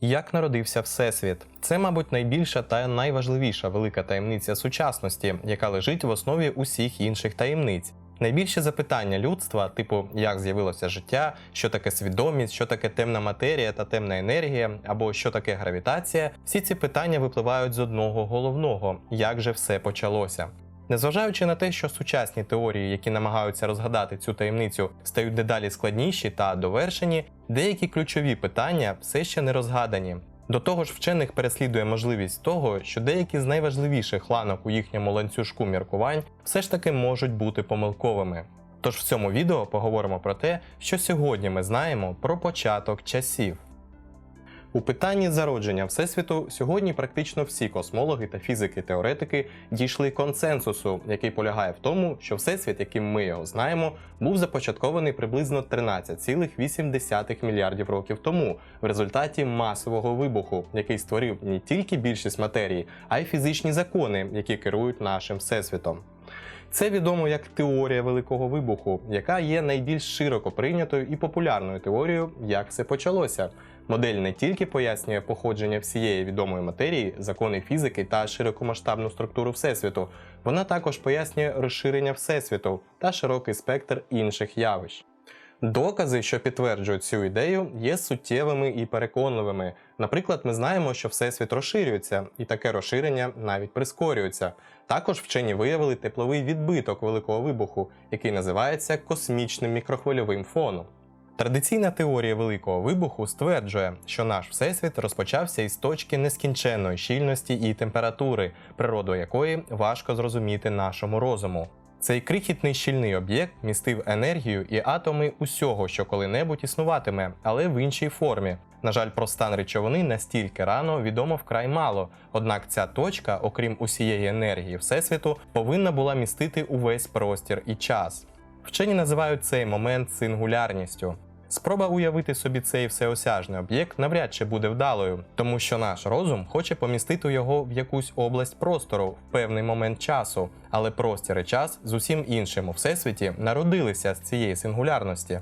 Як народився Всесвіт? Це, мабуть, найбільша та найважливіша велика таємниця сучасності, яка лежить в основі усіх інших таємниць. Найбільше запитання людства, типу як з'явилося життя, що таке свідомість, що таке темна матерія та темна енергія, або що таке гравітація, всі ці питання випливають з одного головного: як же все почалося. Незважаючи на те, що сучасні теорії, які намагаються розгадати цю таємницю, стають дедалі складніші та довершені, деякі ключові питання все ще не розгадані. До того ж, вчених переслідує можливість того, що деякі з найважливіших ланок у їхньому ланцюжку міркувань все ж таки можуть бути помилковими. Тож в цьому відео поговоримо про те, що сьогодні ми знаємо про початок часів. У питанні зародження Всесвіту сьогодні практично всі космологи та фізики-теоретики дійшли консенсусу, який полягає в тому, що Всесвіт, яким ми його знаємо, був започаткований приблизно 13,8 мільярдів років тому в результаті масового вибуху, який створив не тільки більшість матерії, а й фізичні закони, які керують нашим всесвітом. Це відомо як теорія великого вибуху, яка є найбільш широко прийнятою і популярною теорією, як все почалося. Модель не тільки пояснює походження всієї відомої матерії, закони фізики та широкомасштабну структуру Всесвіту, вона також пояснює розширення Всесвіту та широкий спектр інших явищ. Докази, що підтверджують цю ідею, є суттєвими і переконливими. Наприклад, ми знаємо, що Всесвіт розширюється, і таке розширення навіть прискорюється. Також вчені виявили тепловий відбиток великого вибуху, який називається космічним мікрохвильовим фоном. Традиційна теорія великого вибуху стверджує, що наш всесвіт розпочався із точки нескінченної щільності і температури, природу якої важко зрозуміти нашому розуму. Цей крихітний щільний об'єкт містив енергію і атоми усього, що коли-небудь існуватиме, але в іншій формі. На жаль, про стан речовини настільки рано відомо вкрай мало. Однак ця точка, окрім усієї енергії Всесвіту, повинна була містити увесь простір і час. Вчені називають цей момент сингулярністю. Спроба уявити собі цей всеосяжний об'єкт навряд чи буде вдалою, тому що наш розум хоче помістити його в якусь область простору в певний момент часу, але простір і час з усім іншим у всесвіті народилися з цієї сингулярності.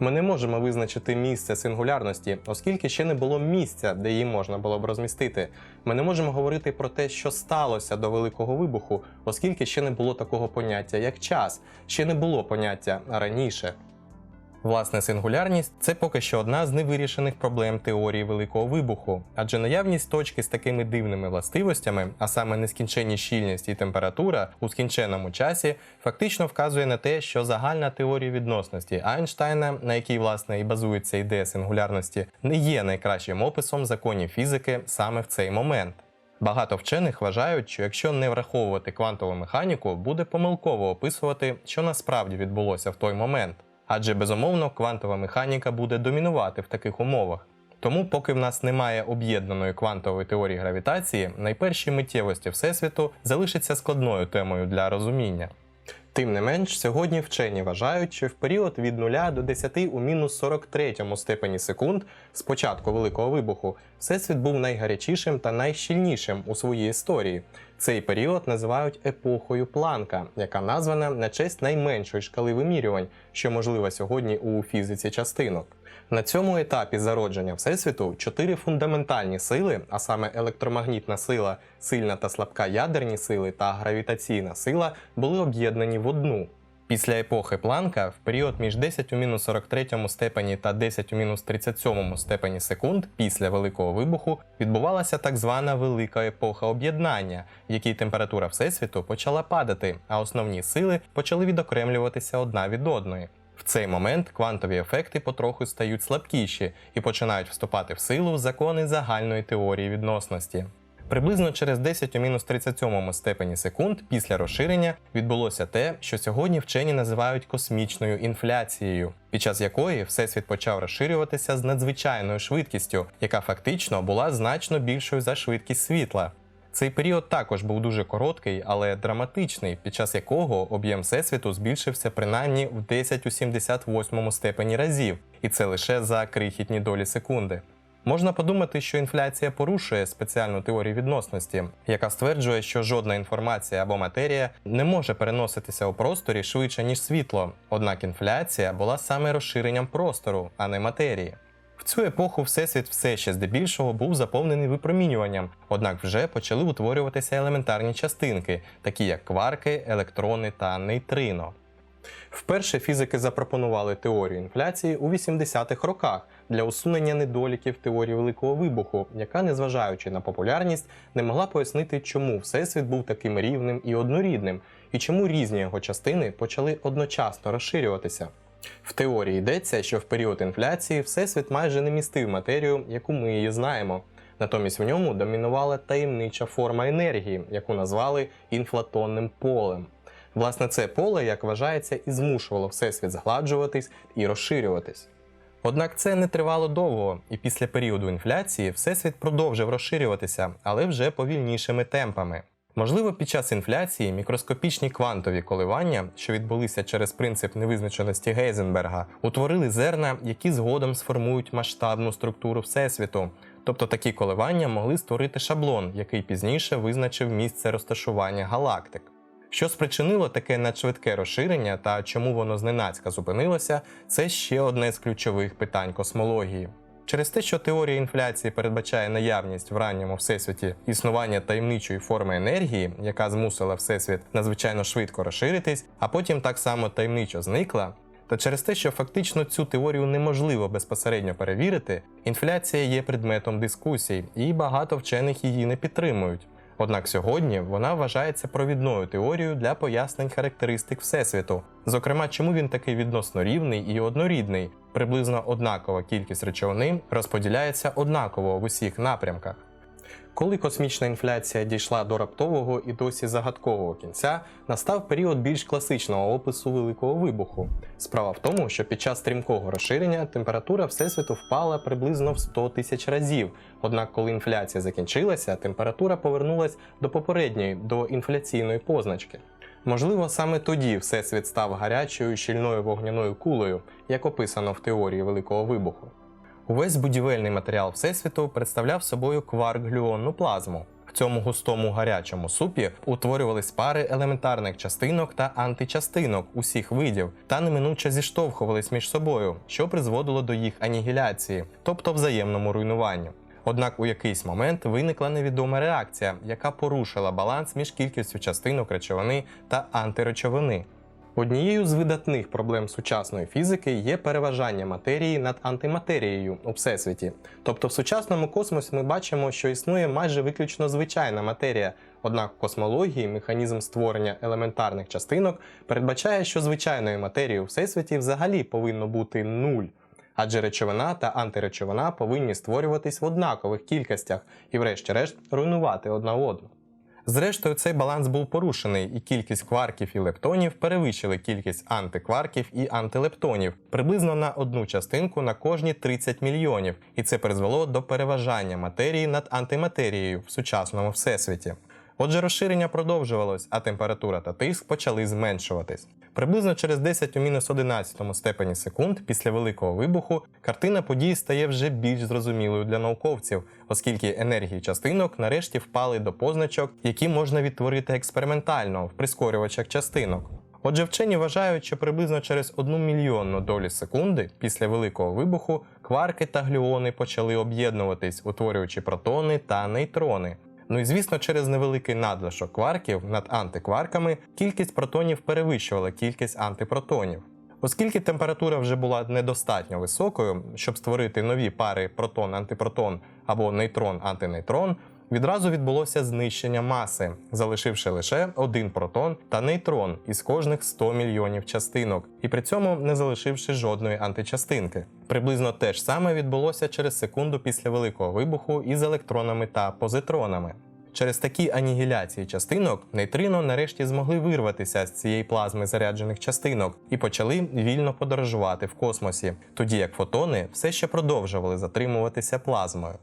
Ми не можемо визначити місце сингулярності, оскільки ще не було місця, де її можна було б розмістити. Ми не можемо говорити про те, що сталося до великого вибуху, оскільки ще не було такого поняття, як час, ще не було поняття раніше. Власне, сингулярність це поки що одна з невирішених проблем теорії великого вибуху, адже наявність точки з такими дивними властивостями, а саме нескінченні щільність і температура у скінченому часі, фактично вказує на те, що загальна теорія відносності Айнштайна, на якій власне і базується ідея сингулярності, не є найкращим описом законів фізики саме в цей момент. Багато вчених вважають, що якщо не враховувати квантову механіку, буде помилково описувати, що насправді відбулося в той момент адже безумовно квантова механіка буде домінувати в таких умовах. Тому, поки в нас немає об'єднаної квантової теорії гравітації, найперші миттєвості Всесвіту залишаться складною темою для розуміння. Тим не менш, сьогодні вчені вважають, що в період від 0 до 10 у мінус 43 степені секунд з початку Великого вибуху Всесвіт був найгарячішим та найщільнішим у своїй історії. Цей період називають епохою Планка, яка названа на честь найменшої шкали вимірювань, що можлива сьогодні у фізиці частинок. На цьому етапі зародження Всесвіту чотири фундаментальні сили, а саме електромагнітна сила, сильна та слабка ядерні сили та гравітаційна сила, були об'єднані в одну. Після епохи Планка в період між 10 у мінус 43 степені та 10 у мінус 37 степені секунд після Великого вибуху відбувалася так звана велика епоха об'єднання, в якій температура Всесвіту почала падати, а основні сили почали відокремлюватися одна від одної. В цей момент квантові ефекти потроху стають слабкіші і починають вступати в силу закони загальної теорії відносності. Приблизно через 10 у мінус 37 степені секунд після розширення відбулося те, що сьогодні вчені називають космічною інфляцією, під час якої всесвіт почав розширюватися з надзвичайною швидкістю, яка фактично була значно більшою за швидкість світла. Цей період також був дуже короткий, але драматичний, під час якого об'єм всесвіту збільшився принаймні в 10 у 78 степені разів, і це лише за крихітні долі секунди. Можна подумати, що інфляція порушує спеціальну теорію відносності, яка стверджує, що жодна інформація або матерія не може переноситися у просторі швидше, ніж світло. Однак інфляція була саме розширенням простору, а не матерії. В цю епоху Всесвіт все ще здебільшого був заповнений випромінюванням, однак вже почали утворюватися елементарні частинки, такі як кварки, електрони та нейтрино. Вперше фізики запропонували теорію інфляції у 80-х роках для усунення недоліків теорії Великого вибуху, яка, незважаючи на популярність, не могла пояснити, чому Всесвіт був таким рівним і однорідним, і чому різні його частини почали одночасно розширюватися. В теорії йдеться, що в період інфляції Всесвіт майже не містив матерію, яку ми її знаємо. Натомість в ньому домінувала таємнича форма енергії, яку назвали інфлатонним полем. Власне, це поле, як вважається, і змушувало Всесвіт згладжуватись і розширюватись. Однак це не тривало довго, і після періоду інфляції Всесвіт продовжив розширюватися, але вже повільнішими темпами. Можливо, під час інфляції мікроскопічні квантові коливання, що відбулися через принцип невизначеності Гейзенберга, утворили зерна, які згодом сформують масштабну структуру Всесвіту. Тобто такі коливання могли створити шаблон, який пізніше визначив місце розташування галактик. Що спричинило таке надшвидке розширення та чому воно зненацька зупинилося, це ще одне з ключових питань космології. Через те, що теорія інфляції передбачає наявність в ранньому всесвіті існування таємничої форми енергії, яка змусила всесвіт надзвичайно швидко розширитись, а потім так само таємничо зникла. Та через те, що фактично цю теорію неможливо безпосередньо перевірити, інфляція є предметом дискусій, і багато вчених її не підтримують. Однак сьогодні вона вважається провідною теорією для пояснень характеристик Всесвіту, зокрема, чому він такий відносно рівний і однорідний, приблизно однакова кількість речовини розподіляється однаково в усіх напрямках. Коли космічна інфляція дійшла до раптового і досі загадкового кінця, настав період більш класичного опису великого вибуху. Справа в тому, що під час стрімкого розширення температура Всесвіту впала приблизно в 100 тисяч разів. Однак, коли інфляція закінчилася, температура повернулась до попередньої, до інфляційної позначки. Можливо, саме тоді Всесвіт став гарячою щільною вогняною кулею, як описано в теорії Великого вибуху. Увесь будівельний матеріал Всесвіту представляв собою кварк-глюонну плазму. В цьому густому гарячому супі утворювались пари елементарних частинок та античастинок усіх видів та неминуче зіштовхувались між собою, що призводило до їх анігіляції, тобто взаємному руйнуванню. Однак у якийсь момент виникла невідома реакція, яка порушила баланс між кількістю частинок речовини та антиречовини. Однією з видатних проблем сучасної фізики є переважання матерії над антиматерією у всесвіті. Тобто в сучасному космосі ми бачимо, що існує майже виключно звичайна матерія. Однак в космології механізм створення елементарних частинок передбачає, що звичайної матерії у всесвіті взагалі повинно бути нуль. Адже речовина та антиречовина повинні створюватись в однакових кількостях і, врешті-решт, руйнувати одна одну. Зрештою, цей баланс був порушений, і кількість кварків і лептонів перевищили кількість антикварків і антилептонів приблизно на одну частинку на кожні 30 мільйонів, і це призвело до переважання матерії над антиматерією в сучасному всесвіті. Отже, розширення продовжувалось, а температура та тиск почали зменшуватись. Приблизно через 10 у мінус 11 степені секунд після великого вибуху картина подій стає вже більш зрозумілою для науковців, оскільки енергії частинок нарешті впали до позначок, які можна відтворити експериментально в прискорювачах частинок. Отже, вчені вважають, що приблизно через 1 мільйонну долі секунди після великого вибуху кварки та глюони почали об'єднуватись, утворюючи протони та нейтрони. Ну і звісно, через невеликий надлишок кварків над антикварками кількість протонів перевищувала кількість антипротонів. Оскільки температура вже була недостатньо високою, щоб створити нові пари протон-антипротон або нейтрон-антинейтрон, відразу відбулося знищення маси, залишивши лише один протон та нейтрон із кожних 100 мільйонів частинок, і при цьому не залишивши жодної античастинки. Приблизно те ж саме відбулося через секунду після великого вибуху із електронами та позитронами. Через такі анігіляції частинок нейтрино нарешті змогли вирватися з цієї плазми заряджених частинок і почали вільно подорожувати в космосі, тоді як фотони все ще продовжували затримуватися плазмою.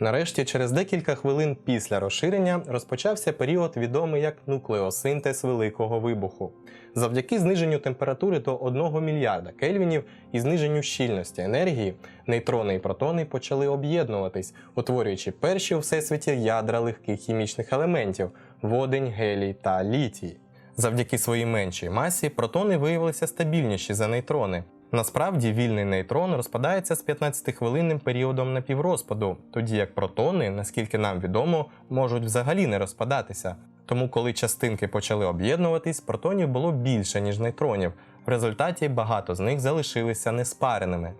Нарешті, через декілька хвилин після розширення розпочався період, відомий як нуклеосинтез великого вибуху. Завдяки зниженню температури до 1 мільярда кельвінів і зниженню щільності енергії, нейтрони і протони почали об'єднуватись, утворюючи перші у всесвіті ядра легких хімічних елементів водень, гелій та літій. Завдяки своїй меншій масі протони виявилися стабільніші за нейтрони. Насправді вільний нейтрон розпадається з 15-хвилинним періодом напіврозпаду, тоді як протони, наскільки нам відомо, можуть взагалі не розпадатися. Тому, коли частинки почали об'єднуватись, протонів було більше, ніж нейтронів. В результаті багато з них залишилися неспареними.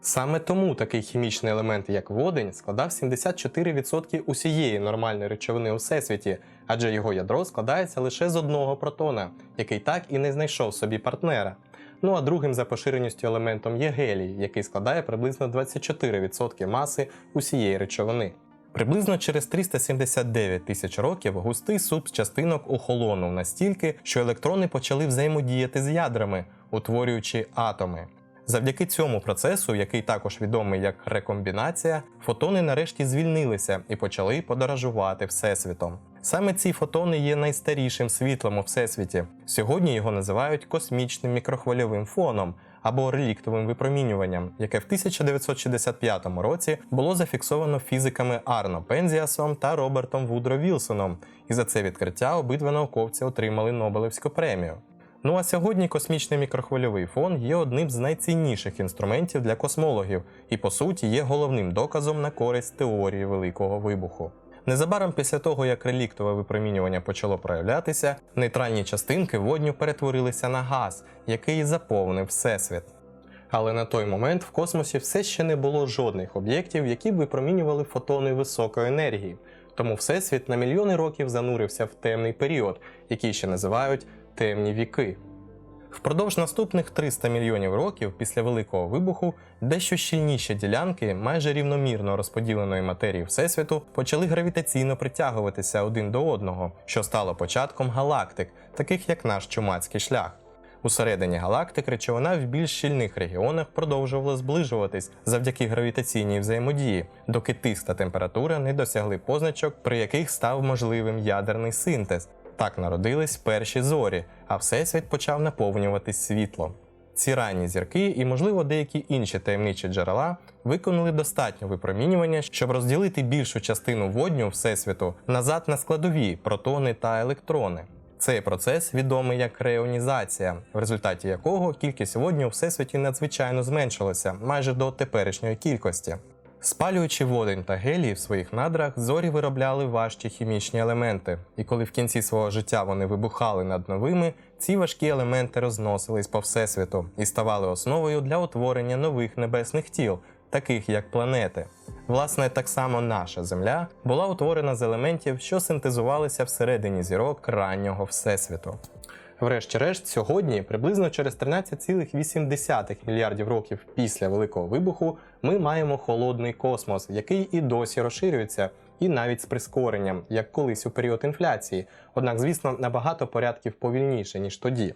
Саме тому такий хімічний елемент, як водень, складав 74% усієї нормальної речовини у всесвіті, адже його ядро складається лише з одного протона, який так і не знайшов собі партнера. Ну а другим за поширеністю елементом є гелій, який складає приблизно 24% маси усієї речовини. Приблизно через 379 тисяч років густий суп з частинок охолонув настільки, що електрони почали взаємодіяти з ядрами, утворюючи атоми. Завдяки цьому процесу, який також відомий як рекомбінація, фотони нарешті звільнилися і почали подорожувати всесвітом. Саме ці фотони є найстарішим світлом у всесвіті. Сьогодні його називають космічним мікрохвильовим фоном або реліктовим випромінюванням, яке в 1965 році було зафіксовано фізиками Арно Пензіасом та Робертом Вудро Вілсоном, і за це відкриття обидва науковці отримали Нобелевську премію. Ну а сьогодні космічний мікрохвильовий фон є одним з найцінніших інструментів для космологів і, по суті, є головним доказом на користь теорії Великого вибуху. Незабаром після того, як реліктове випромінювання почало проявлятися, нейтральні частинки водню перетворилися на газ, який заповнив всесвіт. Але на той момент в космосі все ще не було жодних об'єктів, які б випромінювали фотони високої енергії. Тому всесвіт на мільйони років занурився в темний період, який ще називають темні віки. Впродовж наступних 300 мільйонів років після Великого вибуху дещо щільніші ділянки майже рівномірно розподіленої матерії Всесвіту почали гравітаційно притягуватися один до одного, що стало початком галактик, таких як наш чумацький шлях. Усередині галактик речовина в більш щільних регіонах продовжувала зближуватись завдяки гравітаційній взаємодії, доки тиск та температура не досягли позначок, при яких став можливим ядерний синтез. Так народились перші зорі, а всесвіт почав наповнюватись світлом. Ці ранні зірки і, можливо, деякі інші таємничі джерела виконали достатньо випромінювання, щоб розділити більшу частину водню всесвіту назад на складові протони та електрони. Цей процес відомий як реонізація, в результаті якого кількість водню у всесвіті надзвичайно зменшилася майже до теперішньої кількості. Спалюючи водень та гелій в своїх надрах, зорі виробляли важчі хімічні елементи, і коли в кінці свого життя вони вибухали над новими, ці важкі елементи розносились по всесвіту і ставали основою для утворення нових небесних тіл, таких як планети. Власне, так само наша Земля була утворена з елементів, що синтезувалися всередині зірок раннього всесвіту. Врешті-решт, сьогодні, приблизно через 13,8 мільярдів років після Великого вибуху, ми маємо холодний космос, який і досі розширюється, і навіть з прискоренням, як колись у період інфляції, однак, звісно, набагато порядків повільніше, ніж тоді.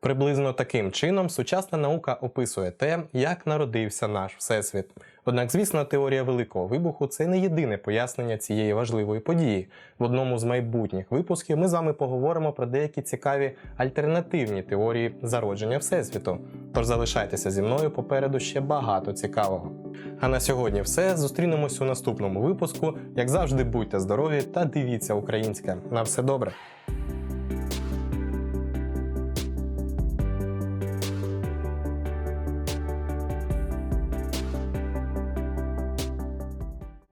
Приблизно таким чином сучасна наука описує те, як народився наш всесвіт. Однак, звісно, теорія великого вибуху це не єдине пояснення цієї важливої події. В одному з майбутніх випусків ми з вами поговоримо про деякі цікаві альтернативні теорії зародження всесвіту. Тож залишайтеся зі мною попереду ще багато цікавого. А на сьогодні все. Зустрінемось у наступному випуску. Як завжди, будьте здорові та дивіться українське. На все добре.